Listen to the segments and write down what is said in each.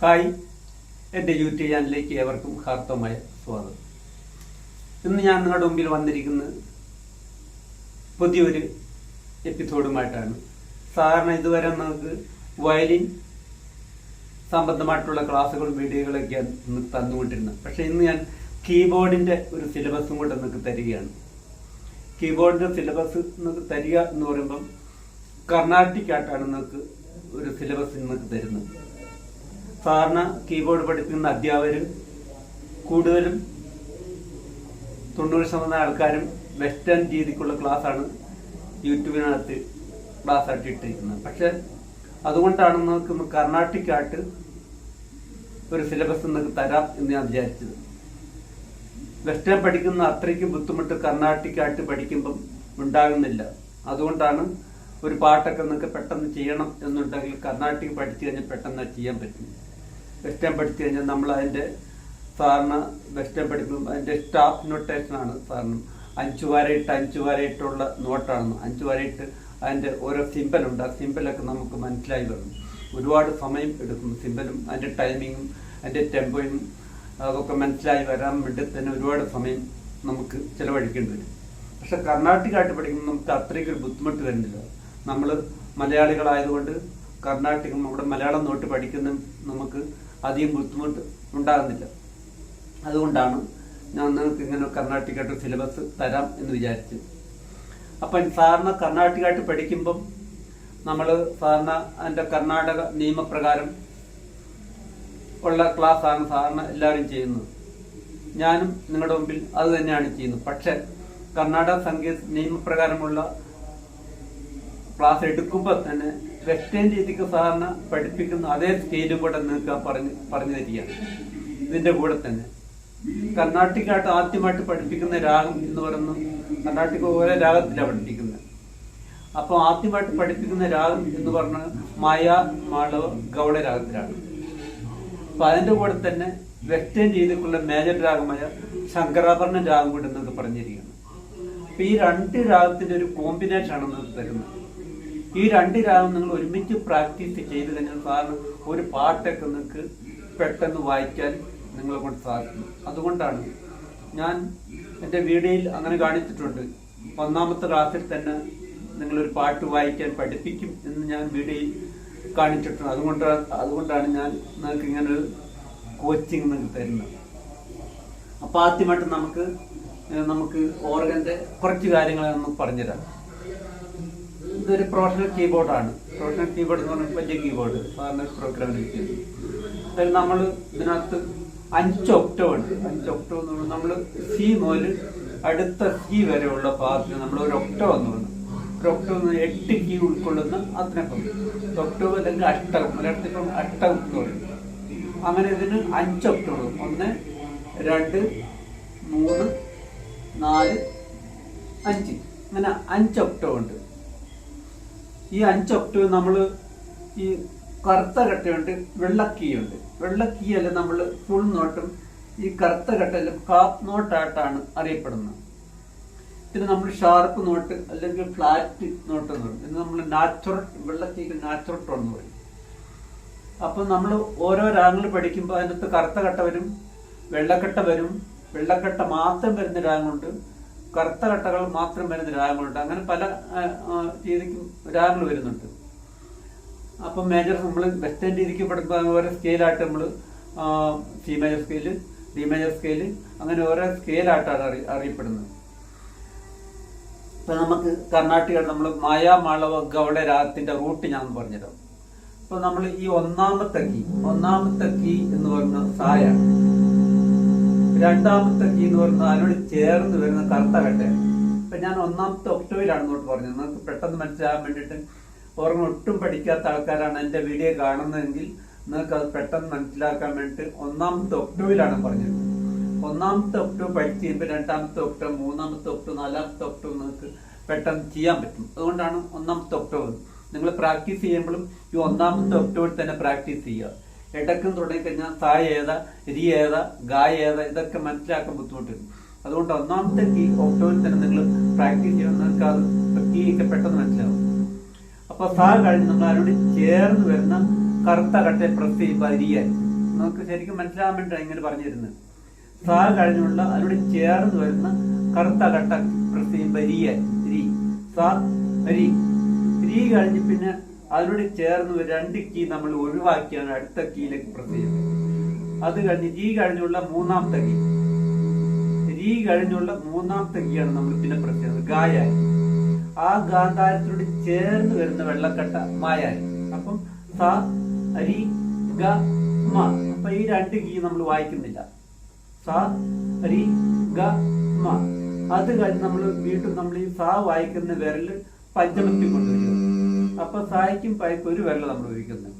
Hi. എന്റെ YouTube ചാനലിലേക്ക് ഏവർക്കും ഹാർത്തമായ സ്വാഗതം. ഇന്ന് ഞാൻ നിങ്ങളുടെ മുമ്പിൽ വന്നിരിക്കുന്നത് പുതിയൊരു എപ്പിസോഡുമായിട്ടാണ്. സാധാരണ ഇതുവരെ നമുക്ക് വയലിൻ സംബന്ധമായിട്ടുള്ള ക്ലാസ്സുകളും വീഡിയോകളൊക്കെയാണ് ഇന്ന് തന്നുകൊണ്ടിരുന്നത് പക്ഷേ ഇന്ന് ഞാൻ കീബോർഡിന്റെ ഒരു സിലബസും കൂടെ നിങ്ങൾക്ക് തരികയാണ്. കീബോർഡിന്റെ സിലബസ് നിങ്ങൾക്ക് തരിക എന്ന് പറയുമ്പം കർണാട്ടിക് ആയിട്ടാണ് നിങ്ങൾക്ക് ഒരു സിലബസ് നിങ്ങൾക്ക് തരുന്നത്. സാധാരണ കീബോർഡ് പഠിപ്പിക്കുന്ന അധ്യാപകരും കൂടുതലും തൊണ്ണൂറ് ശതമാനം ആൾക്കാരും വെസ്റ്റേൺ രീതിക്കുള്ള ക്ലാസ്സാണ് യൂട്യൂബിനകത്ത് ക്ലാസ് ആയിട്ട് ഇട്ടിരിക്കുന്നത്. പക്ഷെ അതുകൊണ്ടാണ് നമുക്ക് കർണാട്ടിക്കായിട്ട് ഒരു സിലബസ് നിങ്ങൾക്ക് തരാം എന്ന് ഞാൻ വിചാരിച്ചത്. വെസ്റ്റേൺ പഠിക്കുന്ന അത്രയ്ക്ക് ബുദ്ധിമുട്ട് കർണാട്ടിക്കായിട്ട് പഠിക്കുമ്പം ഉണ്ടാകുന്നില്ല. അതുകൊണ്ടാണ് ഒരു പാട്ടൊക്കെ നിങ്ങൾക്ക് പെട്ടെന്ന് ചെയ്യണം എന്നുണ്ടെങ്കിൽ കർണാട്ടിക് പഠിച്ചു കഴിഞ്ഞാൽ പെട്ടെന്ന് ചെയ്യാൻ പറ്റും. വെസ്റ്റേൺ പഠിച്ചു കഴിഞ്ഞാൽ നമ്മൾ അതിന്റെ സാറിന് വെസ്റ്റേൺ പഠിക്കുമ്പോൾ അതിന്റെ സ്റ്റാഫ് നൊട്ടേഷനാണ് സാറിന്. അഞ്ചു വരയിട്ട് അഞ്ചു വരയിട്ടുള്ള നോട്ടാണ്. അഞ്ചു വരയിട്ട് അതിന്റെ ഓരോ സിമ്പലുണ്ട്. ആ സിമ്പലൊക്കെ നമുക്ക് മനസ്സിലായി വരും. ഒരുപാട് സമയം എടുക്കും സിമ്പലും. അതിന്റെ ടൈമിങ്ങും അതിന്റെ ടെമ്പോയും അതൊക്കെ മനസ്സിലായി വരാൻ വേണ്ടി തന്നെ ഒരുപാട് സമയം നമുക്ക് ചിലവഴിക്കേണ്ടി വരും. പക്ഷെ കർണാട്ടിക്കായിട്ട് പഠിക്കുമ്പോൾ നമുക്ക് അത്രയ്ക്ക് ഒരു ബുദ്ധിമുട്ട് വരുന്നില്ല. നമ്മൾ മലയാളികളായതുകൊണ്ട് കർണാട്ടികം നമ്മുടെ മലയാളം നോട്ട് പഠിക്കുന്ന നമുക്ക് അധികം ബുദ്ധിമുട്ട് ഉണ്ടാകുന്നില്ല. അതുകൊണ്ടാണ് ഞാൻ നിങ്ങൾക്ക് ഇങ്ങനെ കർണാട്ടിക്കായിട്ട് സിലബസ് തരാം എന്ന് വിചാരിച്ചു. അപ്പം സാറിന് കർണാട്ടിക്കായിട്ട് പഠിക്കുമ്പം നമ്മൾ സാറിന് അതിന്റെ കർണാടക നിയമപ്രകാരം ഉള്ള ക്ലാസ്സാണ് സാറിന് എല്ലാവരും ചെയ്യുന്നത്. ഞാനും നിങ്ങളുടെ മുമ്പിൽ അത് തന്നെയാണ് ചെയ്യുന്നത്. പക്ഷേ കർണാടക സംഗീത നിയമപ്രകാരമുള്ള ക്ലാസ് എടുക്കുമ്പോൾ തന്നെ വെസ്റ്റേൺ രീതിക്ക് സാധാരണ പഠിപ്പിക്കുന്ന അതേ സ്റ്റേജിൽ കൂടെ നിങ്ങൾക്ക് പറഞ്ഞ് പറഞ്ഞു തരികയാണ്. ഇതിന്റെ കൂടെ തന്നെ. കർണാട്ടിക്കായിട്ട് ആദ്യമായിട്ട് പഠിപ്പിക്കുന്ന രാഗം എന്ന് പറയുന്നത് കർണാട്ടിക് ഓരോ രാഗത്തിലാണ് പഠിപ്പിക്കുന്നത്. അപ്പോൾ ആദ്യമായിട്ട് പഠിപ്പിക്കുന്ന രാഗം എന്ന് പറഞ്ഞാൽ മായ മാളവ ഗൗഡ രാഗത്തിലാണ്. അപ്പൊ അതിന്റെ കൂടെ തന്നെ വെസ്റ്റേൺ രീതിക്കുള്ള മേജർ രാഗമായ ശങ്കരാഭരണ രാഗം കൂടെ നിങ്ങൾക്ക് പറഞ്ഞിരിക്കുകയാണ് അപ്പൊ ഈ രണ്ട് രാഗത്തിന്റെ ഒരു കോമ്പിനേഷൻ ആണ് നിങ്ങൾക്ക് തരുന്നത്. ഈ രണ്ട് രാഗം നിങ്ങൾ ഒരുമിച്ച് പ്രാക്ടീസ് ചെയ്ത് കഴിഞ്ഞാൽ സാറിന് ഒരു പാട്ടൊക്കെ നിങ്ങൾക്ക് പെട്ടെന്ന് വായിക്കാൻ നിങ്ങളെ കൊണ്ട് സാധിക്കും. അതുകൊണ്ടാണ് ഞാൻ എന്റെ വീഡിയോയിൽ അങ്ങനെ കാണിച്ചിട്ടുണ്ട്. ഒന്നാമത്തെ ക്ലാസ്സിൽ തന്നെ നിങ്ങളൊരു പാട്ട് വായിക്കാൻ പഠിപ്പിക്കും എന്ന് ഞാൻ വീഡിയോയിൽ കാണിച്ചിട്ടുണ്ട്. അതുകൊണ്ടാണ് അതുകൊണ്ടാണ് ഞാൻ നിങ്ങൾക്ക് ഇങ്ങനെ ഒരു കോച്ചിങ് നിങ്ങൾക്ക് തരുന്നത്. അപ്പോൾ ആദ്യമായിട്ട് നമുക്ക് നമുക്ക് ഓർഗന്റെ കുറച്ച് കാര്യങ്ങൾ നമുക്ക് പറഞ്ഞുതരാം. ഇതൊരു പ്രൊഫഷണൽ കീബോർഡാണ് പ്രൊഫഷണൽ കീബോർഡ് എന്ന് പറഞ്ഞാൽ വലിയ കീബോർഡ് സാറിന് പ്രോഗ്രാമിൽ ചെയ്യുന്നത് അതായത് നമ്മൾ ഇതിനകത്ത് അഞ്ച് ഒക്ടോ ഉണ്ട്. അഞ്ച് ഒക്ടോ എന്ന് പറഞ്ഞാൽ നമ്മൾ സി മുതൽ അടുത്ത സി വരെയുള്ള ഭാഗത്തിന് നമ്മൾ ഒരു ഒക്ടോ എന്ന് പറഞ്ഞു ഒരു ഒക്ടോ എന്ന് എട്ട് കീ ഉൾക്കൊള്ളുന്ന അതിനൊപ്പം ഒക്ടോ അല്ലെങ്കിൽ അഷ്ടകം മലയാളത്തിൽ അഷ്ടകം എന്ന് പറയും. അങ്ങനെ ഇതിന് അഞ്ച് ഒക്ടോ ഒന്ന് രണ്ട് മൂന്ന് നാല് അഞ്ച്. അങ്ങനെ അഞ്ച് ഒക്ടോ ഉണ്ട്. ഈ അഞ്ച് ഒക്ടേവ് നമ്മൾ ഈ കറുത്ത കട്ടയുണ്ട് വെള്ളക്കീയുണ്ട്. വെള്ളക്കീയല്ല നമ്മൾ ഫുൾ നോട്ടും ഈ കറുത്ത കട്ടയിൽ കാപ്പ് നോട്ടായിട്ടാണ് അറിയപ്പെടുന്നത്. പിന്നെ നമ്മൾ ഷാർപ്പ് നോട്ട് അല്ലെങ്കിൽ ഫ്ലാറ്റ് നോട്ട് എന്ന് പറയും. നമ്മൾ നാച്ചുറൽ വെള്ളക്കീക്ക് നാച്ചുറൽ ടോൺ എന്ന് പറയും. അപ്പം നമ്മൾ ഓരോ രാഗങ്ങൾ പഠിക്കുമ്പോൾ അതിനകത്ത് കറുത്ത കട്ട വരും വെള്ളക്കട്ട വരും. വെള്ളക്കട്ട മാത്രം വരുന്ന രാഗമുണ്ട് കറുത്ത കട്ടകൾ മാത്രം വരുന്ന രാഗങ്ങളുണ്ട്. അങ്ങനെ പല രീതിക്കും രാഗങ്ങൾ വരുന്നുണ്ട്. അപ്പം മേജർ നമ്മൾ വെസ്റ്റേൺ രീതിക്ക് പഠിക്കുമ്പോൾ ഓരോ സ്കെയിലായിട്ട് നമ്മൾ C major scale D major scale അങ്ങനെ ഓരോ സ്കെയിലായിട്ടാണ് അറി അറിയപ്പെടുന്നത്. ഇപ്പൊ നമുക്ക് കർണാടക നമ്മൾ മായ മാളവ ഗൗഡ രാഗത്തിന്റെ റൂട്ട് ഞാൻ പറഞ്ഞുതരാം. അപ്പൊ നമ്മൾ ഈ ഒന്നാമത്തെ കീ ഒന്നാമത്തെ കീ എന്ന് പറയുന്നത് സായാണ്. രണ്ടാമത്തെ കീ എന്ന് പറയുന്നത് അതിനോട് ചേർന്ന് വരുന്ന കറുത്ത കട്ടയാണ്. ഇപ്പൊ ഞാൻ ഒന്നാമത്തെ ഒക്ടോയിലാണ് ഇങ്ങോട്ട് പറഞ്ഞത്. നിങ്ങൾക്ക് പെട്ടെന്ന് മനസ്സിലാകാൻ വേണ്ടിയിട്ട് ഓർമ്മ ഒട്ടും പഠിക്കാത്ത ആൾക്കാരാണ് എന്റെ വീഡിയോ കാണുന്നതെങ്കിൽ നിങ്ങൾക്ക് അത് പെട്ടെന്ന് മനസ്സിലാക്കാൻ വേണ്ടിയിട്ട് ഒന്നാമത്തെ ഒക്ടോയിലാണ് പറഞ്ഞത്. ഒന്നാമത്തെ ഒക്ടോ പഠിച്ച് കഴിയുമ്പോൾ രണ്ടാമത്തെ ഒക്ടോ മൂന്നാമത്തെ ഒക്ടോ നാലാമത്തെ ഒക്ടോ നിങ്ങൾക്ക് പെട്ടെന്ന് ചെയ്യാൻ പറ്റും. അതുകൊണ്ടാണ് ഒന്നാമത്തെ ഒക്ടോ നിങ്ങൾ പ്രാക്ടീസ് ചെയ്യുമ്പോഴും ഈ ഒന്നാമത്തെ ഒക്ടോയിൽ തന്നെ പ്രാക്ടീസ് ചെയ്യുക. ഇടക്കം തുടങ്ങിക്കഴിഞ്ഞാൽ തായ ഏതാ രി ഏതാ ഗായ ഏതാ ഇതൊക്കെ മനസ്സിലാക്കാൻ ബുദ്ധിമുട്ടുണ്ട് അതുകൊണ്ട് ഒന്നാമത്തെ കീ ഒക്ടോയിൽ തന്നെ നിങ്ങൾ പ്രാക്ടീസ് ചെയ്യണം നിങ്ങൾക്ക് അത് പെട്ടെന്ന് മനസ്സിലാവും. അപ്പൊ സാ കഴിഞ്ഞ് നമ്മൾ അതിനോട് ചേർന്ന് വരുന്ന കറുത്ത കട്ടയെ പ്രസ് ചെയ്യുമ്പോൾ അരിയായി നമുക്ക് ശരിക്കും മനസ്സിലാകാൻ വേണ്ടി ഇങ്ങനെ പറഞ്ഞു തരുന്നത് സാ കഴിഞ്ഞുള്ള അതിനോട് ചേർന്ന് വരുന്ന കറുത്ത കട്ട പ്രസ് ചെയ്യുമ്പോൾ അരിയായി രി സാ കഴിഞ്ഞ് പിന്നെ അതിനോട് ചേർന്ന് രണ്ട് കീ നമ്മൾ ഒഴിവാക്കിയാണ് അടുത്ത കീയിലേക്ക് പ്രസ് ചെയ്യുന്നത്. അത് കഴിഞ്ഞ് രീ കഴിഞ്ഞുള്ള മൂന്നാമത്തെ കീ. രീ കഴിഞ്ഞുള്ള മൂന്നാമത്തെ കീയാണ് നമ്മൾ പിന്നെ പ്രസ് ചെയ്യുന്നത്. ഗായായി. ആ ഗാന്ധാരത്തിനോട് ചേർന്ന് വരുന്ന വെള്ളക്കട്ട മായായി. അപ്പം സ രി ഗ മ. അപ്പൊ ഈ രണ്ട് കീ നമ്മൾ വായിക്കുന്നില്ല. സ രി ഗ മ. അത് കഴിഞ്ഞ് നമ്മൾ വീണ്ടും നമ്മൾ ഈ സ വായിക്കുന്ന വിരൽ പഞ്ചമത്തിൽ കൊണ്ടുവരിക. അപ്പൊ സായിക്കും പായ്ക്കും ഒരു വിരൽ നമ്മൾ ഉപയോഗിക്കുന്നത്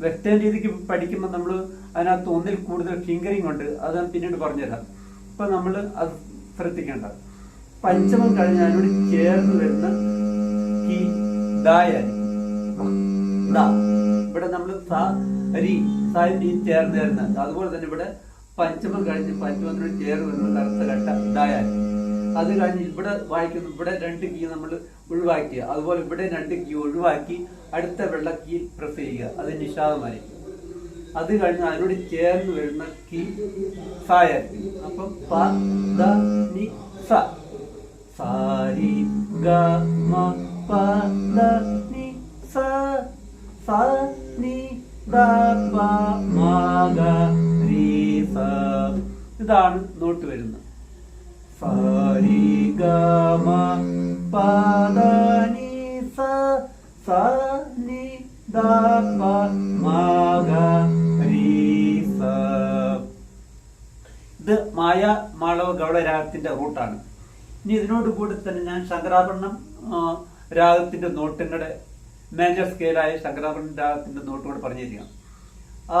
വെസ്റ്റേൺ രീതിക്ക് പഠിക്കുമ്പോൾ നമ്മൾ അതിനകത്ത് ഒന്നിൽ കൂടുതൽ ഫിംഗറിംഗ് ഉണ്ട് അത് ഞാൻ പിന്നീട് പറഞ്ഞുതരാം. ഇപ്പൊ നമ്മൾ അത് ശ്രദ്ധിക്കേണ്ട. പഞ്ചമം കഴിഞ്ഞ് അതിനോട് ചേർന്ന് വരുന്ന കീ. ഇവിടെ നമ്മൾ ചേർന്ന് വരുന്നത് അതുപോലെ തന്നെ ഇവിടെ പഞ്ചമം കഴിഞ്ഞ് പഞ്ചമത്തിനോട് ചേർന്ന് വരുന്ന കറുത്ത കട്ട ദായായിരിക്കും അത് കഴിഞ്ഞ് ഇവിടെ വായിക്കുന്നു ഇവിടെ രണ്ട് കീ നമ്മൾ ഒഴിവാക്കിയ. അതുപോലെ ഇവിടെ രണ്ട് കീ ഒഴിവാക്കി അടുത്ത വെള്ള കീ പ്രസ് ചെയ്യുക. അത് നിഷാദമായിരിക്കും. അത് കഴിഞ്ഞ് അതിനോട് ചേർന്ന് വരുന്ന കീ സായായിരിക്കും അപ്പം പ ദ നി ഗ മ പ ദ നി സ. ദ മ ഗ രി ഇതാണ് നോട്ട് വരുന്നത്. സാരി ഗ മ നി സ സ നി ദ പ മ ഗ രി സ ഇത് മായ മാളവ ഗൗഡ രാഗത്തിന്റെ റൂട്ടാണ്. ഇനി ഇതിനോട് കൂടി തന്നെ ഞാൻ ശങ്കരാഭരണം രാഗത്തിന്റെ നോട്ടുകളുടെ മേജർ സ്കെയിലായ ശങ്കരാഭരണം രാഗത്തിന്റെ നോട്ട് കൂടെ പറഞ്ഞു തരിക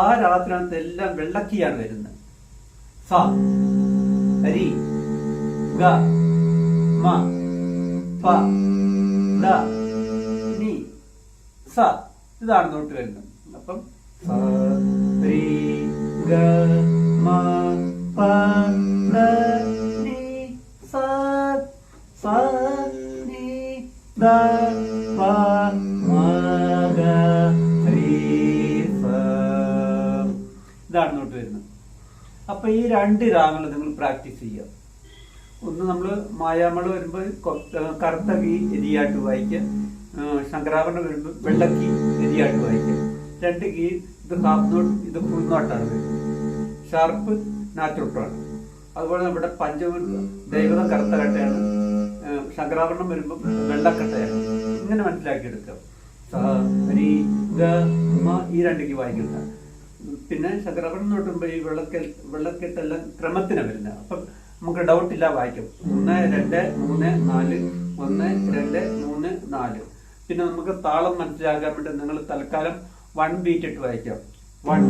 ആ രാഗത്തിനകത്ത് എല്ലാം വെള്ളക്കിയാണ് വരുന്നത്. സ രി ഗ മ പ ദ നി സ ഇതാണ് നോട്ട് വരുന്നത്. അപ്പം ഗ മ പ ദ നി സ സ നി ദ പ മ ഗ രി ഇതാണ് നോട്ട് വരുന്നത്. അപ്പൊ ഈ രണ്ട് രാഗങ്ങൾ നിങ്ങൾ പ്രാക്ടീസ് ചെയ്യുക ഒന്ന് നമ്മൾ മായാമള വരുമ്പോൾ കറുത്ത കീ എരിയായിട്ട് വായിക്കുക. ശങ്കരാഭരണം വരുമ്പോൾ വെള്ളക്കി എരിയായിട്ട് വായിക്കുക. രണ്ട് കീ ഇത് ഹാഫ് നോട്ട് ഇത് ഫുൾ നോട്ടാണ് ഷാർപ്പ് നാറ്റോട്ടാണ് അതുപോലെ നമ്മുടെ പഞ്ചമുരു ദൈവതം കറുത്ത കട്ടയാണ്. ശങ്കരാഭരണം വരുമ്പോൾ വെള്ളക്കട്ടയാണ് ഇങ്ങനെ മനസ്സിലാക്കിയെടുക്കുക എടുക്കാം രി ഗ മ ഈ രണ്ട് കീ വായിക്കുക പിന്നെ ശങ്കരാഭരണം നോട്ടുമ്പോൾ ഈ വെള്ളക്കെൽ വെള്ളക്കെട്ടെല്ലാം ക്രമത്തിനാണ് വരുന്നത്. അപ്പം നമുക്ക് ഡൗട്ട് ഇല്ല വായിക്കും. ഒന്ന് രണ്ട് മൂന്ന് നാല്. ഒന്ന് രണ്ട് മൂന്ന് നാല്. പിന്നെ നമുക്ക് താളം മനസ്സിലാക്കാൻ വേണ്ടി നിങ്ങൾ തൽക്കാലം വൺ ബീറ്റ് ഇട്ട് വായിക്കാം. വൺ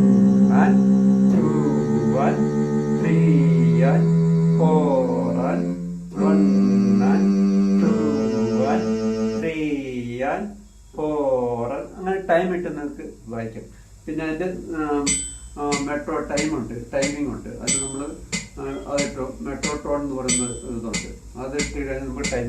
അങ്ങനെ ടൈം ഇട്ട് നിങ്ങൾക്ക് വായിക്കാം. പിന്നെ അതിന്റെ മെട്രോ ടൈം ഉണ്ട് ടൈമിംഗ് ഉണ്ട്. അത് നമ്മൾ അതിട്ടോ മെട്രോ ടോൺ എന്ന് പറയുന്ന ഇതുണ്ട്. അത് ഇട്ട് കഴിഞ്ഞാൽ നമുക്ക് ടൈം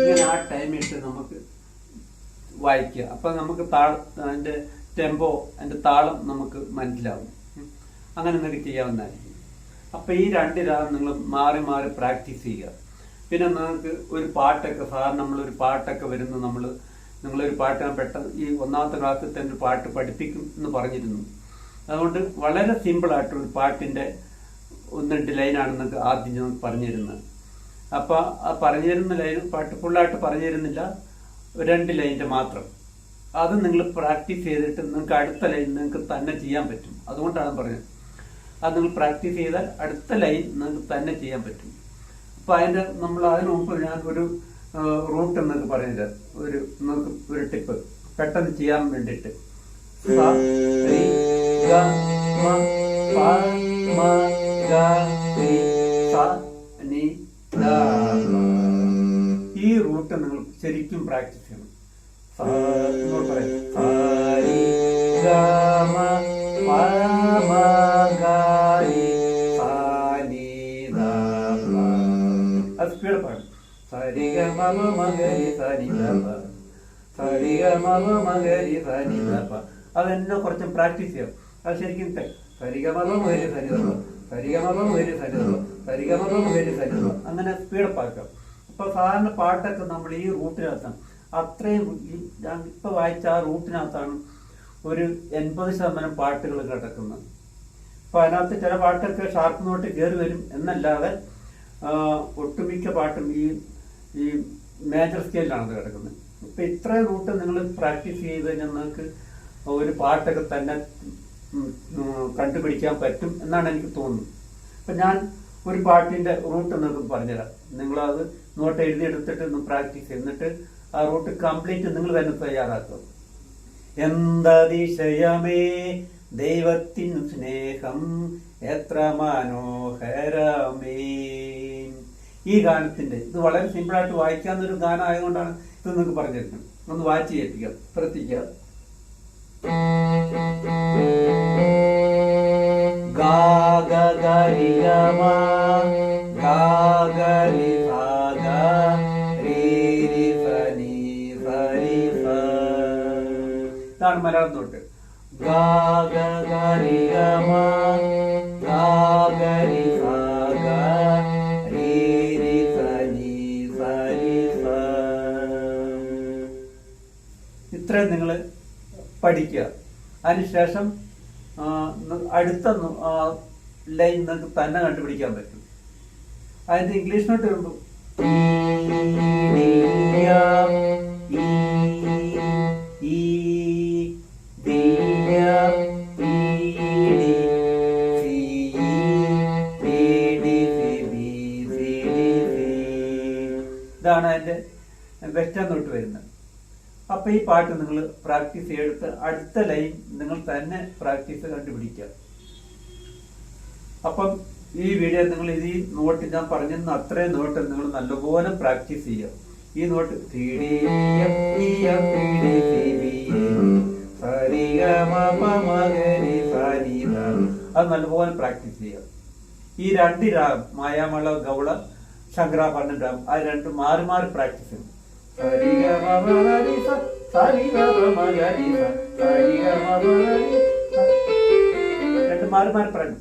ഇങ്ങനെ ആ ടൈം ഇട്ട് നമുക്ക് വായിക്കുക. അപ്പം നമുക്ക് അതിന്റെ ടെമ്പോ അതിന്റെ താളം നമുക്ക് മനസ്സിലാവും. അങ്ങനെ നിങ്ങൾക്ക് ചെയ്യാവുന്നതായിരിക്കും അപ്പോൾ ഈ രണ്ട് രാഗം നിങ്ങൾ മാറി മാറി പ്രാക്ടീസ് ചെയ്യുക. പിന്നെ നിങ്ങൾക്ക് ഒരു പാട്ടൊക്കെ സാധാരണ നമ്മളൊരു പാട്ടൊക്കെ വരുന്നു നമ്മൾ നിങ്ങളൊരു പാട്ട് പെട്ടെന്ന് ഈ ഒന്നാമത്തെ ക്ലാസ്സിൽ തന്നെ ഒരു പാട്ട് പഠിപ്പിക്കും എന്ന് പറഞ്ഞിരുന്നു. അതുകൊണ്ട് വളരെ സിമ്പിൾ ഒരു പാട്ടിന്റെ ഒന്ന് രണ്ട് ലൈനാണ് നിങ്ങൾക്ക് ആദ്യം ഞാൻ പറഞ്ഞിരുന്നത്. അപ്പോൾ ആ പറഞ്ഞു തരുന്ന ലൈൻ പാട്ട് ഫുള്ളായിട്ട് പറഞ്ഞു തരുന്നില്ല രണ്ട് ലൈനിന്റെ മാത്രം. അത് നിങ്ങൾ പ്രാക്ടീസ് ചെയ്തിട്ട് നിങ്ങൾക്ക് അടുത്ത ലൈൻ നിങ്ങൾക്ക് തന്നെ ചെയ്യാൻ പറ്റും. അതുകൊണ്ടാണ് പറഞ്ഞത്. അത് നിങ്ങൾ പ്രാക്ടീസ് ചെയ്താൽ അടുത്ത ലൈൻ നിങ്ങൾക്ക് തന്നെ ചെയ്യാൻ പറ്റും. അപ്പൊ അതിന്റെ നമ്മൾ അതിന് മുമ്പ് ഞാൻ ഒരു റൂട്ട് എന്നൊക്കെ പറഞ്ഞുതരാം ഒരു നിങ്ങൾക്ക് ഒരു ടിപ്പ്. പെട്ടെന്ന് ചെയ്യാൻ വേണ്ടിട്ട് ഈ റൂട്ട് നിങ്ങൾ ശരിക്കും പ്രാക്ടീസ് ചെയ്യണം. സ്പീഡ് പാടും മകരി സരി മകരി സരി. അതെന്നെ കുറച്ച് പ്രാക്ടീസ് ചെയ്യാം. അത് ശരിക്കും അങ്ങനെ സ്പീഡപ്പ് ആക്കാം. അപ്പൊ സാധാരണ പാട്ടൊക്കെ നമ്മൾ ഈ റൂട്ടിനകത്താണ് അത്രയും ഇപ്പൊ വായിച്ച ആ റൂട്ടിനകത്താണ് ഒരു എൺപത് ശതമാനം പാട്ടുകൾ കിടക്കുന്നത്. അപ്പൊ അതിനകത്ത് ചില പാട്ടൊക്കെ ഷാർപ്പ് നോട്ട് കയറി വരും എന്നല്ലാതെ ഒട്ടുമിക്ക പാട്ടും ഈ ഈ മേജർ സ്കെയിലാണ് കിടക്കുന്നത്. ഇപ്പൊ ഇത്രയും റൂട്ട് നിങ്ങൾ പ്രാക്ടീസ് ചെയ്ത് കഴിഞ്ഞാൽ നിങ്ങൾക്ക് ഒരു പാട്ടൊക്കെ തന്നെ കണ്ടുപിടിക്കാൻ പറ്റും എന്നാണ് എനിക്ക് തോന്നുന്നത്. അപ്പൊ ഞാൻ ഒരു പാട്ടിന്റെ റൂട്ട് നിങ്ങൾക്ക് പറഞ്ഞുതരാം. നിങ്ങളത് നോട്ട് എഴുതിയെടുത്തിട്ട് പ്രാക്ടീസ് എന്നിട്ട് ആ റൂട്ട് കംപ്ലീറ്റ് നിങ്ങൾ തന്നെ തയ്യാറാക്കും എന്തതിശയമേ? ദൈവത്തിൻ സ്നേഹം എത്ര മനോഹരമേ. ഈ ഗാനത്തിന്റെ ഇത് വളരെ സിമ്പിൾ ആയിട്ട് വായിക്കാവുന്ന ഒരു ഗാനം ആയതുകൊണ്ടാണ് ഇത് നിങ്ങൾക്ക് പറഞ്ഞിരിക്കുന്നത്. ഒന്ന് വായിച്ച് കേൾപ്പിക്കാം ശ്രദ്ധിക്കുക. ഗാ മലയാളം തൊട്ട് ഇത്രയും നിങ്ങൾ പഠിക്കുക അതിനുശേഷം അടുത്ത ലൈൻ നിങ്ങൾക്ക് തന്നെ കണ്ടുപിടിക്കാൻ പറ്റും അതിന്റെ ഇംഗ്ലീഷ് നോട്ട് വരുമ്പോൾ വെസ്റ്റേൺ തൊട്ട് വരുന്നത്. അപ്പൊ ഈ പാട്ട് നിങ്ങൾ പ്രാക്ടീസ് ചെയ്തെടുത്ത് അടുത്ത ലൈൻ നിങ്ങൾ തന്നെ പ്രാക്ടീസ് കണ്ടുപിടിക്കുക. അപ്പം ഈ വീഡിയോ നിങ്ങൾ ഇത് ഈ നോട്ട് ഞാൻ പറഞ്ഞിരുന്ന അത്രയും നോട്ട് നിങ്ങൾ നല്ലപോലെ പ്രാക്ടീസ് ചെയ്യുക. ഈ നോട്ട്. അത് നല്ലപോലെ പ്രാക്ടീസ് ചെയ്യുക. ഈ രണ്ട് രാഗം മായാമള ഗൗള ശങ്കരാഭരണ രാഗം ആ രണ്ട് മാറി മാറി പ്രാക്ടീസ് ചെയ്യും രണ്ട് മാറി മാറി പറഞ്ഞു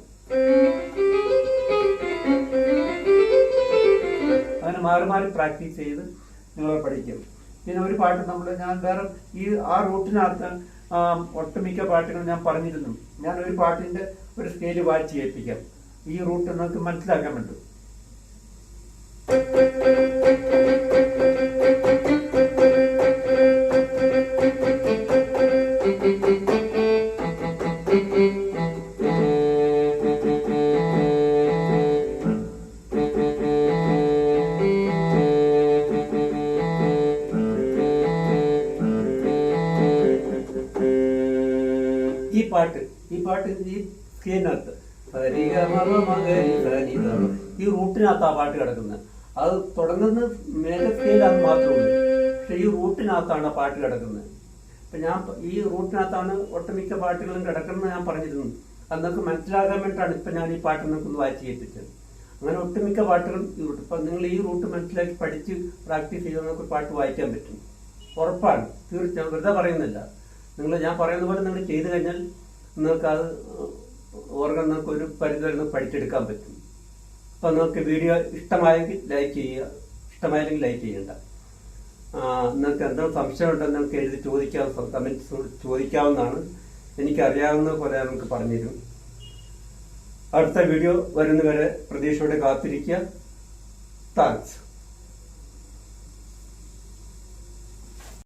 അങ്ങനെ മാറി മാറി പ്രാക്ടീസ് ചെയ്ത് നിങ്ങൾ പഠിക്കും. പിന്നെ ഒരു പാട്ട് നമ്മൾ ഞാൻ വേറെ ഈ ആ റൂട്ടിനകത്ത് ഒട്ടുമിക്ക പാട്ടുകൾ ഞാൻ പറഞ്ഞിരുന്നു. ഞാൻ ഒരു പാട്ടിന്റെ ഒരു സ്കെയിൽ വായിച്ച് കേൾപ്പിക്കാം. ഈ റൂട്ട് നിങ്ങൾക്ക് മനസ്സിലാക്കാൻ പറ്റും സ്കെയിലിനകത്ത് ഈ റൂട്ടിനകത്ത് ആ പാട്ട് കിടക്കുന്നത്. അത് തുടങ്ങുന്ന മേലെ സ്കെയിലാണ് മാത്രമേ ഉള്ളൂ. പക്ഷെ ഈ റൂട്ടിനകത്താണ് ആ പാട്ട് കിടക്കുന്നത്. അപ്പൊ ഞാൻ ഈ റൂട്ടിനകത്താണ് ഒട്ടുമിക്ക പാട്ടുകളും കിടക്കുന്നത് ഞാൻ പറഞ്ഞിരുന്നു. അത് നിങ്ങൾക്ക് മനസ്സിലാകാൻ വേണ്ടിയിട്ടാണ് ഇപ്പൊ ഞാൻ ഈ പാട്ട് നിങ്ങൾക്ക് ഒന്ന് വായിച്ച് കേൾപ്പിച്ചത്. അങ്ങനെ ഒട്ടുമിക്ക പാട്ടുകളും ഈ റൂട്ട് ഇപ്പൊ നിങ്ങൾ ഈ റൂട്ട് മനസ്സിലാക്കി പഠിച്ച് പ്രാക്ടീസ് ചെയ്താൽ നമുക്ക് പാട്ട് വായിക്കാൻ പറ്റും. ഉറപ്പാണ്. തീർച്ചയായും വെറുതെ പറയുന്നില്ല. നിങ്ങൾ ഞാൻ പറയുന്ന പോലെ നിങ്ങൾ ചെയ്തു കഴിഞ്ഞാൽ നിങ്ങൾക്ക് അത് ഓർഗൻ നമുക്ക് ഒരു പരിധി നിങ്ങൾക്ക് പഠിച്ചെടുക്കാൻ പറ്റും. അപ്പൊ നിങ്ങൾക്ക് വീഡിയോ ഇഷ്ടമായെങ്കിൽ ലൈക്ക് ചെയ്യുക ഇഷ്ടമായില്ലെങ്കിൽ ലൈക്ക് ചെയ്യണ്ട. നിങ്ങൾക്ക് എന്തെങ്കിലും സംശയം ഉണ്ടെന്ന് നിങ്ങൾക്ക് എഴുതി ചോദിക്കാം കമന്റ്സ് ചോദിക്കാവുന്നതാണ്. എനിക്കറിയാവുന്ന പോലെ നമുക്ക് പറഞ്ഞുതരും. അടുത്ത വീഡിയോ വരുന്നവരെ പ്രതീക്ഷയോടെ കാത്തിരിക്കുക. താങ്ക്സ്.